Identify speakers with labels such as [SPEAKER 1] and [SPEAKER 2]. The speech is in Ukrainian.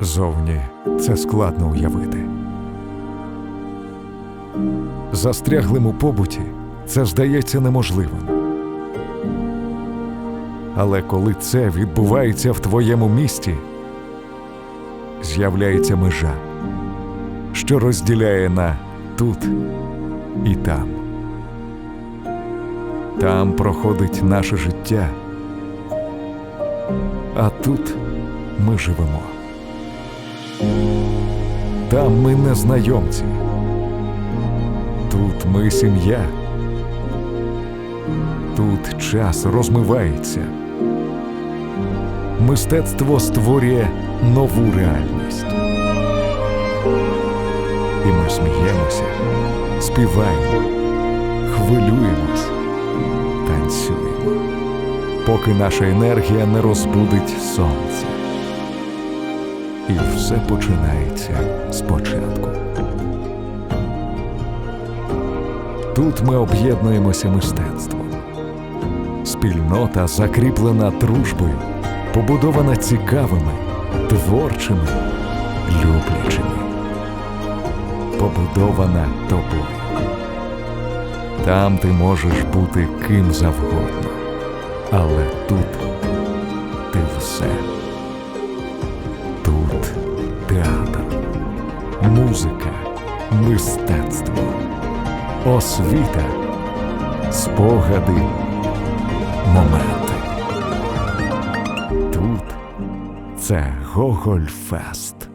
[SPEAKER 1] Зовні це складно уявити. Застряглим у побуті це здається неможливим. Але коли це відбувається в твоєму місті, з'являється межа, що розділяє на тут і там. Там проходить наше життя, а тут ми живемо. Там ми незнайомці. Тут ми сім'я. Тут час розмивається. Мистецтво створює нову реальність. І ми сміємося, співаємо, хвилюємось, танцюємо, поки наша енергія не розбудить сонце. І все починається спочатку. Тут ми об'єднуємося мистецтвом. Спільнота закріплена дружбою, побудована цікавими, творчими, люблячими. Побудована тобою. Там ти можеш бути ким завгодно, але тут ти все. Музика, мистецтво, освіта, спогади, моменти. Тут це Гогольфест. Фест.